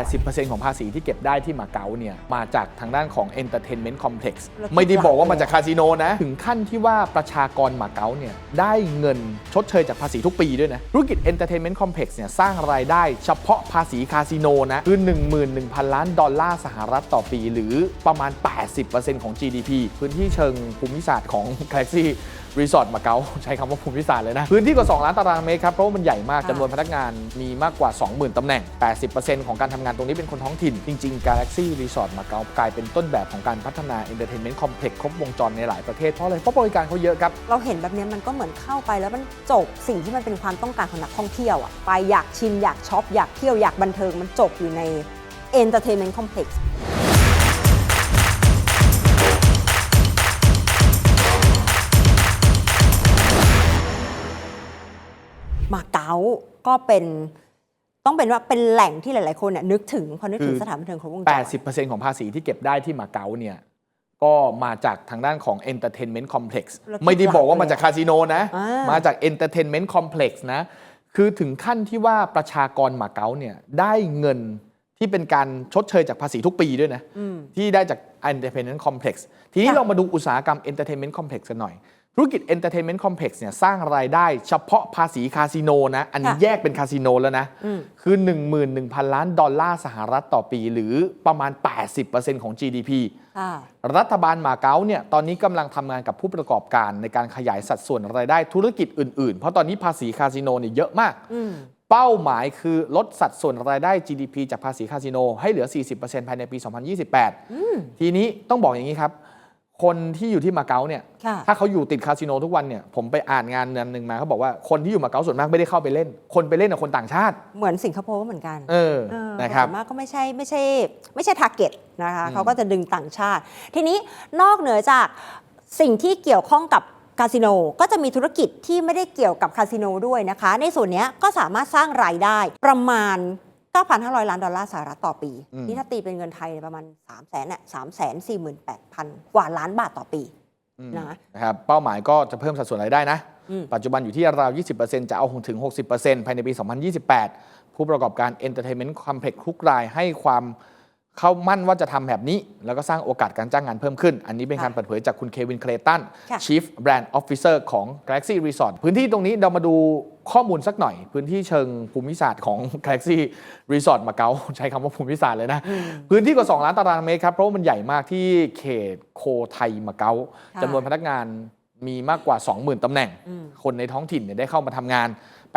80%ของภาษีที่เก็บได้ที่มาเก๊าเนี่ยมาจากทางด้านของ Entertainment Complex แล้วคิดไม่ได้บอกว่าหลักเลยมาจากคาสิโนนะ ถึงขั้นที่ว่าประชากรมาเก๊าเนี่ยได้เงินชดเชยจากภาษีทุกปีด้วยนะ ธุรกิจ Entertainment Complex เนี่ยสร้างรายได้เฉพาะภาษีคาสิโนนะ คือ 11,000 ล้านดอลลาร์สหรัฐต่อปี หรือประมาณ 80%ของ GDP พื้นที่เชิงภูมิศาสตร์ของ Galaxy รีสอร์ทมาเก๊าใช้คำว่าภูมิศาสตร์เลยนะ พื้นที่กว่า 2 ล้านตารางเมตรครับเพราะว่ามันใหญ่มากค่ะจำนวนพนักงานมีมากกว่า 20,000ตำแหน่ง 80%ของการทำงานตรงนี้เป็นคนท้องถิ่น จริง ๆ Galaxy Resort มาเก๊ากลายเป็นต้นแบบของการพัฒนา Entertainment Complex ครบวงจรในหลายประเทศเพราะอะไรเพราะบริการเขาเยอะครับ เราเห็นแบบเนี้ยมันก็เหมือนเข้าไปแล้วมันจบสิ่งที่มันเป็นความต้องการของนักท่องเที่ยวอะไปอยากชิมอยากช็อปอยากเที่ยวอยากบันเทิงมันจบอยู่ใน Entertainment Complex มาเก๊าก็เป็นต้องเป็นว่าเป็นแหล่งที่หลาย ๆ คนเนี่ยนึกถึงพอนึกถึงคือสถานบันเทิงครบวงจร 80%ของภาษีที่เก็บได้ที่มาเก๊าเนี่ยก็มาจากทางด้านของ Entertainment Complex แล้วคิดไม่ได้บอกว่าหลักเลยมาจากคาสิโนนะอ่ามมาจาก Entertainment Complex นะ คือถึงขั้นที่ว่าประชากรมาเก๊าเนี่ยได้เงินที่เป็นการชดเชยจากภาษีทุกปีด้วยนะอืมที่ได้จาก Entertainment Complex ทีนี้ค่ะเรามาดูอุตสาหกรรม Entertainment Complex กันหน่อย ธุรกิจ Entertainment Complex เนี่ยสร้างรายได้เฉพาะภาษีคาสิโนนะ อันนี้ค่ะแยกเป็นคาสิโนแล้วนะ อืม คือ 11,000 ล้านดอลลาร์สหรัฐต่อปี หรือประมาณ 80%ของ GDP ค่ะ รัฐบาลมาเก๊าเนี่ยตอนนี้กำลังทำงานกับผู้ประกอบการในการขยายสัดส่วนรายได้ธุรกิจอื่น ๆ เพราะตอนนี้ภาษีคาสิโนเนี่ยเยอะมาก อืม เป้าหมายคือลดสัดส่วนรายได้ GDP จากภาษีคาสิโนให้เหลือ 40%ภายในปี 2028 ทีนี้ต้องบอกอย่างนี้ครับ คนที่อยู่ที่มาเก๊าเนี่ย ค่ะ ถ้าเขาอยู่ติดคาสิโนทุกวันเนี่ย ผมไปอ่านงานนันหนึ่งมาเขาบอกว่าคนที่อยู่มาเก๊าส่วนมากไม่ได้เข้าไปเล่น คนไปเล่นกับคนต่างชาติ เหมือนสิงคโปร์ก็เหมือนกัน เออ เออนะครับ ส่วนมากก็ไม่ใช่ไม่ใช่ไม่ใช่ทาร์เก็ตนะคะอืม เขาก็จะดึงต่างชาติ ทีนี้นอกเหนือจากสิ่งที่เกี่ยวข้องกับคาสิโนก็จะมีธุรกิจที่ไม่ได้เกี่ยวกับคาสิโนด้วยนะคะ ในส่วนเนี้ยก็สามารถสร้างรายได้ประมาณ 9,500 ล้านดอลลาร์สหรัฐต่อปีอืมนี่ถ้าตีเป็นเงินไทยเนี่ยประมาณ 3 0 0 0 0 0 3 4 8 0 0 0กว่าล้านบาทต่อปีอืมนะนะครับเป้าหมายก็จะเพิ่มสัดส่วนรายได้นะอืมปัจจุบันอยู่ที่ราว 20%จะเอาถึง 60%ภายในปี 2028 ผู้ประกอบการ Entertainment Complex ทุกรายให้ความ เข้ามั่นว่าจะทำแบบนี้ แล้วก็สร้างโอกาสการจ้างงานเพิ่มขึ้น อันนี้เป็นการค่ะเปิดเผยจากคุณเควินเคลตันค่ะ Chief Brand Officer ของ Galaxy Resort พื้นที่ตรงนี้เรามาดูข้อมูลสักหน่อย พื้นที่เชิงภูมิศาสตร์ของ Galaxy Resort มาเก๊าใช้คำว่าภูมิศาสตร์เลยนะ พื้นที่กว่า 2 ล้านตารางเมตรครับ เพราะว่ามันใหญ่มากที่เขตโคไทยมาเก๊าค่ะจำนวนพนักงานมีมากกว่า 20,000ตำแหน่งอืมคนในท้องถิ่นเนี่ยได้เข้ามาทำงาน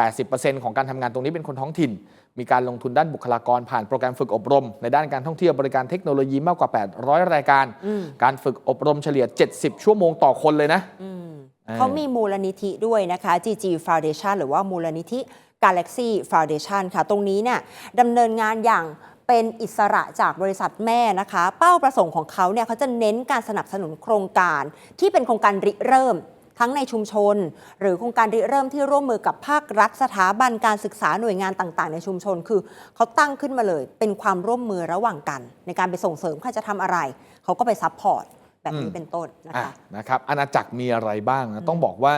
80%ของการทำงานตรงนี้เป็นคนท้องถิ่น มีการลงทุนด้านบุคลากรผ่านโปรแกรมฝึกอบรม ในด้านการท่องเที่ยวบริการเทคโนโลยีมากกว่า 800 รายการอืมการฝึกอบรมเฉลี่ย 70 ชั่วโมงต่อคนเลยนะอืมเออเขามีมูลนิธิด้วยนะคะ GG Foundation หรือว่ามูลนิธิ Galaxy Foundation ค่ะ ตรงนี้เนี่ยดำเนินงานอย่างเป็นอิสระจากบริษัทแม่นะคะ เป้าประสงค์ของเขาเนี่ยเขาจะเน้นการสนับสนุนโครงการที่เป็นโครงการริเริ่ม ทั้งในชุมชน หรือโครงการริเริ่มที่ร่วมมือกับภาครัฐสถาบันการศึกษาหน่วยงานต่าง ๆ ในชุมชน คือเขาตั้งขึ้นมาเลย เป็นความร่วมมือระหว่างกัน ในการไปส่งเสริมใครจะทำอะไร เขาก็ไปซัพพอร์ตแบบนี้อืมเป็นต้นนะอะคะนะครับอาณาจักรมีอะไรบ้างนะต้องบอกว่า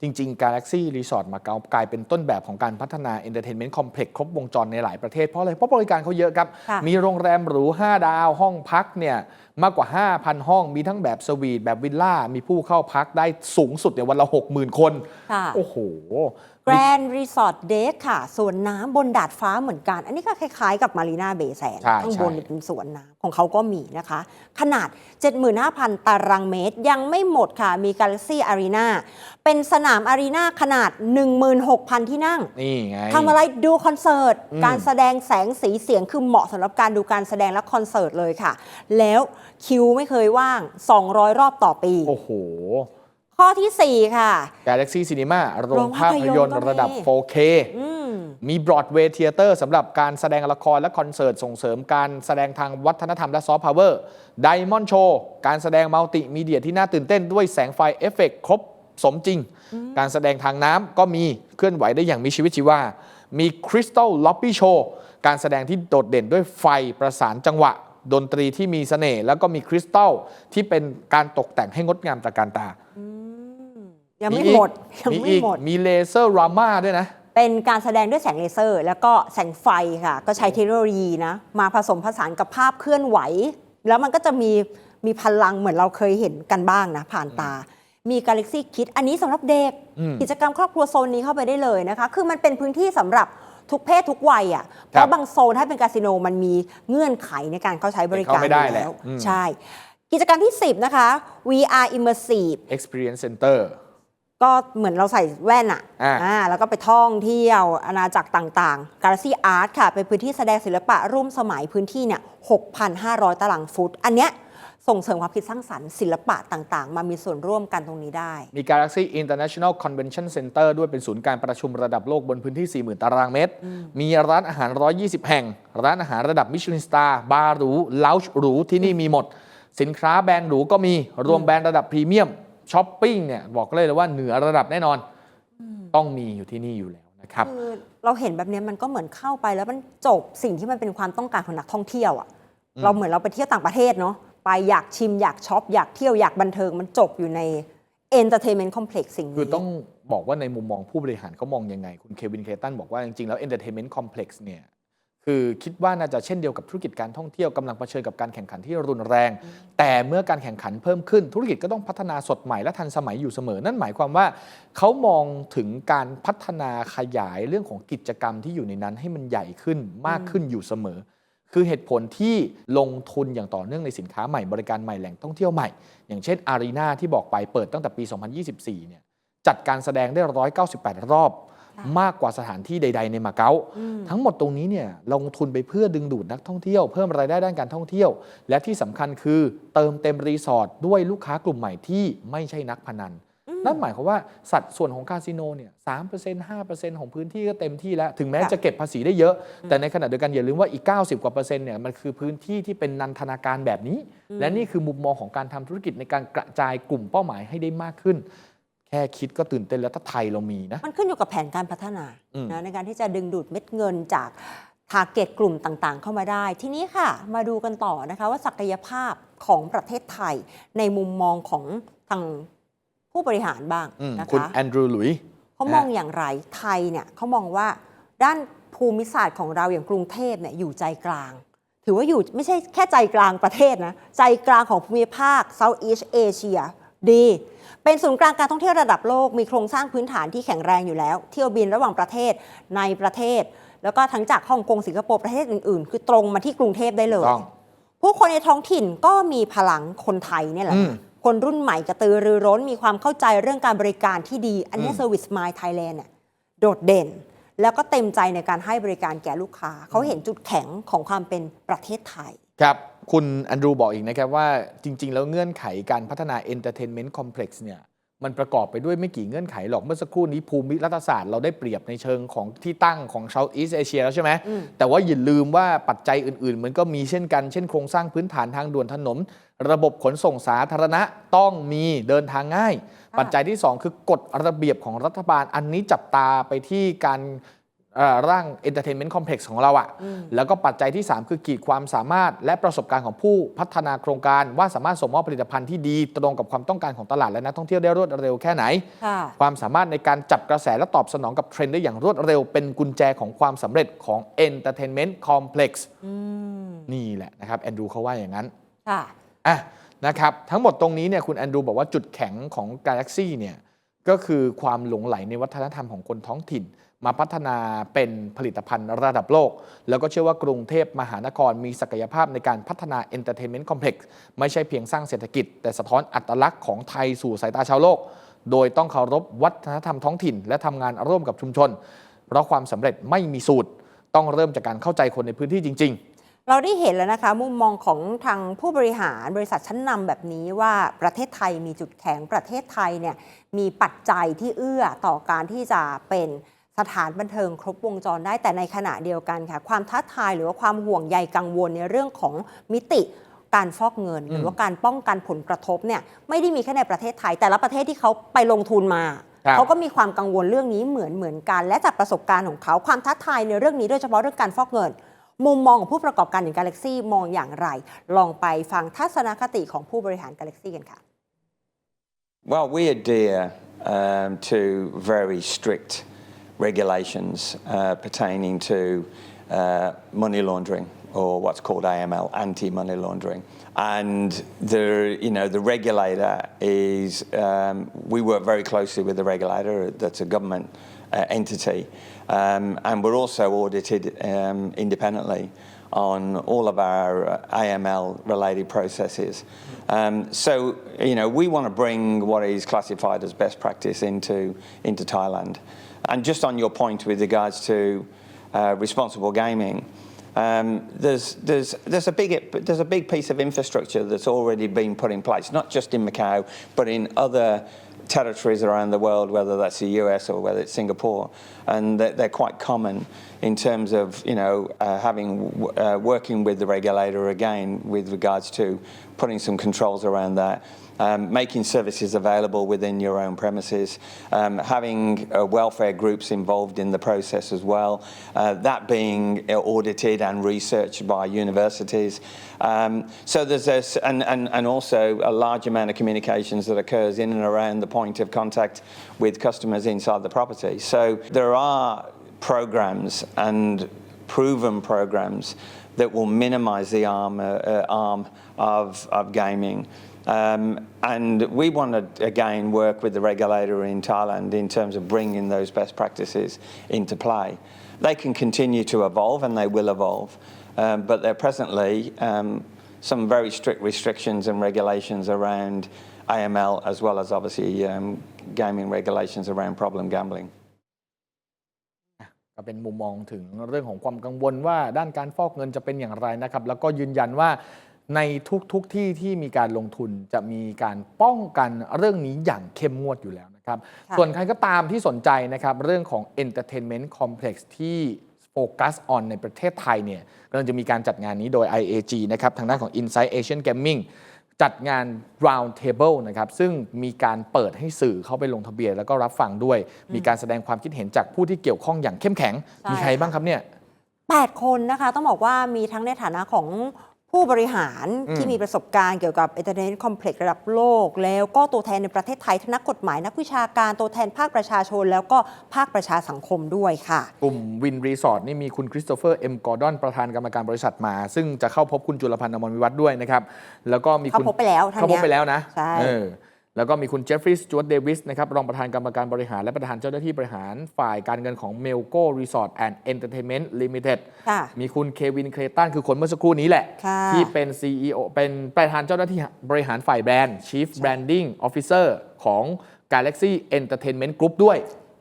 จริง ๆ Galaxy Resort มาเก๊ากลายเป็นต้นแบบของการพัฒนา Entertainment Complex ครบวงจรในหลายประเทศ เพราะอะไร เพราะบริการเขาเยอะครับค่ะมีโรงแรมหรู 5 ดาวห้องพักเนี่ย มากกว่า 5,000 ห้อง มีทั้งแบบสวีทแบบวิลล่า มีผู้เข้าพักได้สูงสุดเนี่ยวันละ 60,000 คน ค่ะโอ้โห แกรนด์รีสอร์ทเดคค่ะ สวนน้ำบนดาดฟ้าเหมือนกัน อันนี้ก็คล้ายๆกับมารีนาเบย์แสน ใช่ข้างบนใช่ เป็นสวนน้ำของเขาก็มีนะคะ ขนาด 75,000 ตารางเมตร ยังไม่หมดค่ะ มี Galaxy Arena เป็นสนามอารีนาขนาด 16,000 ที่นั่ง นี่ไง ทำอะไรดูคอนเสิร์ต อืม การแสดงแสงสีเสียงคือเหมาะสำหรับการดูการแสดงและคอนเสิร์ตเลยค่ะ แล้ว คิวไม่เคยว่าง 200 รอบต่อปี โอ้โห ข้อทีสี่4 ค่ะ Galaxy Cinema โรงโรงภาภาพพยยนนตตร์ร์ก็มีระดับ 4K อืมมี Broadway Theater สำหรับการแสดงละครและคอนเสิร์ตส่งเสริมการแสดงทางวัฒนธรรมและซอฟต์พาวเวอร์ Diamond Show การแสดงมัลติมีเดียที่น่าตื่นเต้นด้วยแสงไฟเอฟเฟกต์ครบสมจริง การแสดงทางน้ำก็มีเคลื่อนไหวได้อย่างมีชีวิตชีวา มี Crystal Lobby Show การแสดงที่โดดเด่นด้วยไฟประสานจังหวะ ดนตรีที่มีเสน่ห์แล้วก็มีคริสตัลที่เป็นการตกแต่งให้งดงามตระการตา ยังไม่อีกหมด ยังมีไม่อีกหมด มีเลเซอร์รามาด้วยนะ เป็นการแสดงด้วยแสงเลเซอร์ แล้วก็แสงไฟค่ะ ก็ใช้เทคโนโลยีนะ มาผสมผสานกับภาพเคลื่อนไหว แล้วมันก็จะมีมีพลังเหมือนเราเคยเห็นกันบ้างนะ ผ่านตา มี Galaxy Kit อันนี้สำหรับเด็ก อืม กิจกรรมครอบครัวโซนนี้เข้าไปได้เลยนะคะ คือมันเป็นพื้นที่สำหรับ ทุกเพศทุกวัยอะเพครับราะบางโซนถ้าเป็นคาสิโนมันมีเงื่อนไขในการเข้าใช้บริการเข้าไม่ได้อยู่แหละแล้วอืมใช่ กิจกรรมที่ 10 นะคะ VR Immersive Experience Center ก็เหมือนเราใส่แว่นอะอ่าอ่าแล้วก็ไปท่องเที่ยวอาณาจักรต่างๆ Galaxy Art ค่ะ เป็นพื้นที่แสดงศิลปะร่วมสมัยพื้นที่เนี่ย 6,500 ตารางฟุต อันเนี้ย ส่งเสริมความคิดสร้างสรรค์ศิลปะต่างๆ มามีส่วนร่วมกันตรงนี้ได้ มี Galaxy International Convention Center ด้วยเป็นศูนย์การประชุมระดับโลกบนพื้นที่ 40,000 ตารางเมตร มีร้านอาหาร 120 แห่ง ร้านอาหารระดับมิชลินสตาร์บาร์หรูลาวช์หรู ที่นี่มีหมด สินค้าแบรนด์หรูก็มีรวมแบรนด์ระดับพรีเมียมช้อปปิ้งเนี่ยบอกเลยเลยว่าเหนือระดับแน่นอนต้องมีอยู่ที่นี่อยู่แล้วนะครับคือเราเห็นแบบเนี้ยมันก็เหมือนเข้าไปแล้วมันจบสิ่งที่มันเป็นความต้องการของนักท่องเที่ยวอะเราเหมือนเราไปเที่ยวต่างประเทศเนาะ ไปอยากชิมอยากช็อป อยากเที่ยวอยากบันเทิงมันจบอยู่ใน Entertainment Complex สิ่งนี้ คือต้องบอกว่าในมุมมองผู้บริหารเขามองยังไง คุณเควินเคตันบอกว่าจริงๆแล้ว Entertainment Complex เนี่ยคือคิดว่าน่าจะเช่นเดียวกับธุรกิจการท่องเที่ยวกำลังเผชิญกับการแข่งขันที่รุนแรง แต่เมื่อการแข่งขันเพิ่มขึ้น ธุรกิจก็ต้องพัฒนาสดใหม่และทันสมัยอยู่เสมอ นั่นหมายความว่าเขามองถึงการพัฒนาขยายเรื่องของกิจกรรมที่อยู่ในนั้นให้มันใหญ่ขึ้นมากขึ้นอยู่เสมอ คือเหตุผลที่ลงทุนอย่างต่อเนื่องในสินค้าใหม่บริการใหม่แหล่งท่องเที่ยวใหม่ อย่างเช่นอารีนาที่บอกไปเปิดตั้งแต่ปี 2024 เนี่ยจัดการแสดงได้ 198 รอบ มากกว่าสถานที่ใด ๆ ในมาเก๊าทั้งหมดตรงนี้เนี่ยลงทุนไปเพื่อดึงดูดนักท่องเที่ยวเพิ่มรายได้ด้านการท่องเที่ยว และที่สำคัญคือเติมเต็มรีสอร์ทด้วยลูกค้ากลุ่มใหม่ที่ไม่ใช่นักพนัน นั่นหมายความว่าสัดส่วนของคาสิโนเนี่ยสามเปอร์เซ็นต์ห้าเปอร์เซ็นต์ของพื้นที่ก็เต็มที่แล้ว ถึงแม้ค่ะจะเก็บภาษีได้เยอะ แต่ในขณะเดียวกันอย่าลืมว่าอีก 90 กว่าเปอร์เซ็นต์เนี่ยมันคือพื้นที่ที่เป็นนันทนาการแบบนี้ และนี่คือมุมมองของการทำธุรกิจในการกระจายกลุ่มเป้าหมายให้ได้มากขึ้น แค่คิดก็ตื่นเต้นแล้วถ้าไทยเรามีนะมันขึ้นอยู่กับแผนการพัฒนาอืมนะในการที่จะดึงดูดเม็ดเงินจากทาร์เก็ตกลุ่มต่างๆ เข้ามาได้ ทีนี้ค่ะ มาดูกันต่อนะคะว่าศักยภาพของประเทศไทย ในมุมมองของทาง ผู้บริหารบ้างอืมนะคุณคะแอนดรูว์หลุยส์เขามองอย่างไรไทยเนี่ยเขามองว่าด้านภูมิศาสตร์ของเราอย่างกรุงเทพเนี่ยอยู่ใจกลาง ถือว่าอยู่ไม่ใช่แค่ใจกลางประเทศนะ ใจกลางของภูมิภาค Southeast Asia ดีเป็นศูนย์กลางการท่องเที่ยวระดับโลก มีโครงสร้างพื้นฐานที่แข็งแรงอยู่แล้ว เที่ยวบินระหว่างประเทศในประเทศ แล้วก็ทั้งจากฮ่องกงสิงคโปร์ประเทศอื่นๆ คือตรงมาที่กรุงเทพได้เลยต้องผู้คนในท้องถิ่นก็มีพลังคนไทยเนี่ยแหละอืม คนรุ่นใหม่กระตือรือร้น มีความเข้าใจเรื่องการบริการที่ดี อันนี้อืม Service Smile Thailand เนี่ยโดดเด่น แล้วก็เต็มใจในการให้บริการแก่ลูกค้า เขาเห็นจุดแข็งของความเป็นประเทศไทย ครับคุณแอนดรูบอกอีกนะครับว่าจริง ๆ แล้วเงื่อนไขการพัฒนา Entertainment Complex เนี่ย มันประกอบไปด้วยไม่กี่เงื่อนไขหรอกเมื่อสักครู่นี้ภูมิรัฐศาสตร์เราได้เปรียบในเชิงของที่ตั้งของ Southeast Asia แล้วใช่ไหมอืมแต่ว่าอย่าลืมว่าปัจจัยอื่น ๆ มันก็มีเช่นกันเช่นโครงสร้างพื้นฐานทางด่วนถนน ระบบขนส่งสาธารณะต้องมีเดินทางง่าย ปัจจัยที่ 2 คือกฎระเบียบของรัฐบาลอันนี้จับตาไปที่การ เอ่อร่าง Entertainment Complex ของเราอะอืมแล้วก็ปัจจัยที่ 3 คือขีดความสามารถ และประสบการณ์ของผู้พัฒนาโครงการ ว่าสามารถส่งมอบผลิตภัณฑ์ที่ดีตรงกับความต้องการของตลาดและนักท่องเที่ยวได้รวดเร็วแค่ไหนค่ะความสามารถในการจับกระแสและตอบสนองกับเทรนด์ได้อย่างรวดเร็ว เป็นกุญแจของความสำเร็จของ Entertainment Complex อืมนี่แหละนะครับแอนดรูเขาว่าอย่างนั้นค่ะอะนะครับทั้งหมดตรงนี้เนี่ยคุณแอนดรูบอกว่าจุดแข็งของ Galaxy เนี่ยก็คือความหลงไหลในวัฒนธรรมของคนท้องถิ่น มาพัฒนาเป็นผลิตภัณฑ์ระดับโลก แล้วก็เชื่อว่ากรุงเทพมหานครมีศักยภาพในการพัฒนา Entertainment Complex ไม่ใช่เพียงสร้างเศรษฐกิจ แต่สะท้อนอัตลักษณ์ของไทยสู่สายตาชาวโลก โดยต้องเคารพวัฒนธรรมท้องถิ่น และทำงานร่วมกับชุมชน เพราะความสำเร็จไม่มีสูตร ต้องเริ่มจากการเข้าใจคนในพื้นที่จริง ๆเราได้เห็นแล้วนะคะ มุมมองของทางผู้บริหารบริษัทชั้นนำแบบนี้ว่าประเทศไทยมีจุดแข็งประเทศไทยเนี่ยมีปัจจัยที่เอื้อต่อการที่จะเป็น สถานบันเทิงครบวงจรได้แต่ในขณะเดียวกันค่ะ ความท้าทายหรือว่าความห่วงใยกังวลในเรื่องของมิติการฟอกเงิน หรือว่าการป้องกันผลกระทบเนี่ยไม่ได้มีแค่ในประเทศไทย แต่ละประเทศที่เขาไปลงทุนมาครับเขาก็มีความกังวลเรื่องนี้เหมือนเหมือนกัน และจากประสบการณ์ของเขาความท้าทายในเรื่องนี้โดยเฉพาะเรื่องการฟอกเงิน มุมมองของผู้ประกอบการอย่าง Galaxy มองอย่างไร ลองไปฟังทัศนคติของผู้บริหาร Galaxy กันค่ะ Well, we adhere um, to very strict regulations uh, pertaining to uh, money laundering or what's called AML, anti-money laundering. And the, you know, the regulator is, um, we work very closely with the regulator, that's a government uh, entity, um, and we're also audited um, independently on all of our uh, AML related processes. Um, so, you know, we want to bring what is classified as best practice into, into Thailand. And just on your point with regards to uh, responsible gaming, um, there's, there's, there's, a big, there's a big piece of infrastructure that's already been put in place, not just in Macau, but in other territories around the world, whether that's the US or whether it's Singapore, and they're, they're quite common in terms of you know uh, having uh, working with the regulator again with regards to putting some controls around that. Um, making services available within your own premises, um, having uh, welfare groups involved in the process as well, uh, that being audited and researched by universities. Um, so there's this, and, and, and also a large amount of communications that occurs in and around the point of contact with customers inside the property. So there are programs and proven programs that will minimize the arm, uh, uh, arm of, of gaming. Um, and we want to again work with the regulator in Thailand in terms of bringing those best practices into play. They can continue to evolve and they will evolve, um, but there are presently um, some very strict restrictions and regulations around AML as well as obviously um, gaming regulations around problem gambling. ก็เป็นมุมมองถึงเรื่องของความกังวลว่าด้านการฟอกเงินจะเป็นอย่างไรนะครับ แล้วก็ยืนยันว่าในทุกๆทที่ที่มีการลงทุนจะมีการป้องกันเรื่องนี้อย่างเข้มงวดอยู่แล้วนะครับค่ะส่วนใครก็ตามที่สนใจนะครับเรื่องของ Entertainment Complex ที่โฟกัสออนในประเทศไทยเนี่ยกำลังจะมีการจัดงานนี้โดย IAG นะครับทางด้านของ Inside Asian Gaming จัดงาน Round Table นะครับซึ่งมีการเปิดให้สื่อเข้าไปลงทะเบียน แล้วก็รับฟังด้วย มีการแสดงความคิดเห็นจากผู้ที่เกี่ยวข้องอย่างเข้มแข็ง มีใครบ้างครับเนี่ย 8 คนนะคะ ต้องบอกว่ามีทั้งในฐานะของ ผู้บริหารอืมที่มีประสบการณ์เกี่ยวกับ Entertainment Complex ระดับโลก แล้วก็ตัวแทนในประเทศไทยทั้งนักกฎหมายนักวิชาการตัวแทนภาคประชาชน แล้วก็ภาคประชาสังคมด้วยค่ะ กลุ่มวินรีสอร์ทนี่มีคุณคริสโตเฟอร์เอ็มกอร์ดอนประธานกรรมการบริษัทมา ซึ่งจะเข้าพบคุณจุลพันธ์อมรวิวัฒน์ด้วยนะครับแล้วก็มีคุณเข้าพบไปแล้วท่านเข้าพบไปเนี้ยแล้วนะใช่เออ แล้วก็มีคุณเจฟฟรีย์สจวตเดวิสนะครับรองประธานกรรมการบริหาร และประธานเจ้าหน้าที่บริหารฝ่ายการเงินของเมลโกรีสอร์ทแอนด์เอนเตอร์เทนเมนต์ลิมิเต็ดค่ะมีคุณเควินเคลตันคือคนเมื่อสักครู่นี้แหละค่ะที่เป็น CEO เป็นประธานเจ้าหน้าที่บริหารฝ่ายแบรนด์ Chief Branding Officer ของ Galaxy Entertainment Group ด้วย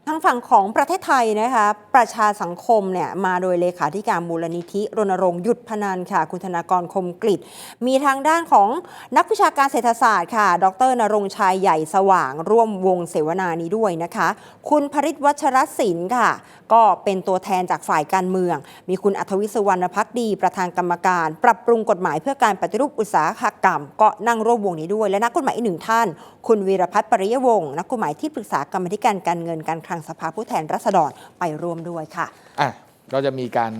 ทางฝั่งของประเทศไทยนะคะประชาสังคมเนี่ยมาโดยเลขาธิการมูลนิธิรณรงค์หยุดพนันค่ะ คุณธนากรคมกริตมีทางด้านของนักวิชาการเศรษฐศาสตร์ค่ะ ดรนรงค์ชัยใหญ่สว่าง ร่วมวงเสวนานี้ด้วยนะคะ คุณพริตวัชรศิลป์ค่ะ ก็เป็นตัวแทนจากฝ่ายการเมือง มีคุณอัธวิศวรรณพักดี ประธานกรรมการ ปรับปรุงกฎหมายเพื่อการปฏิรูปอุตสาหกรรม ก็นั่งร่วมวงนี้ด้วยและนักกฎหมายอีกหนึ่งท่าน คุณวีรพัฒน์ปริยวงศ์นักกฎหมายที่ปรึกษากรรมธิการการเงินการคลังสภาผู้แทนราษฎรไปร่วมด้วยค่ะอะก็จะมีการ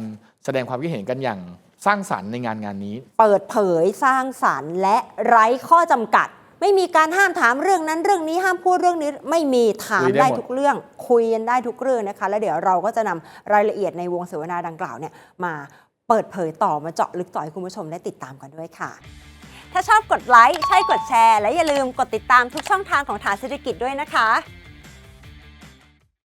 แสดงความคิดเห็นกันอย่างสร้างสรรค์ในงานงานนี้ เปิดเผยสร้างสารรค์และไร้ข้อจำกัด ไม่มีการห้ามถามเรื่องนั้นเรื่องนี้ห้ามพูดเรื่องนี้ไม่มีถามคุยได้ได้หมด ทุกเรื่อง คุยกันได้ทุกเรื่องนะคะ แล้วเดี๋ยวเราก็จะนำรายละเอียดในวงเสวนาดังกล่าวเนี่ยมาเปิดเผยต่อมาเจาะลึกต่อให้คุณผู้ชมได้ติดตามกันด้วยค่ะ ถ้าชอบกดไลค์ใช่กดแชร์ และอย่าลืมกดติดตามทุกช่องทางของฐานเศรษฐกิจด้วยนะคะ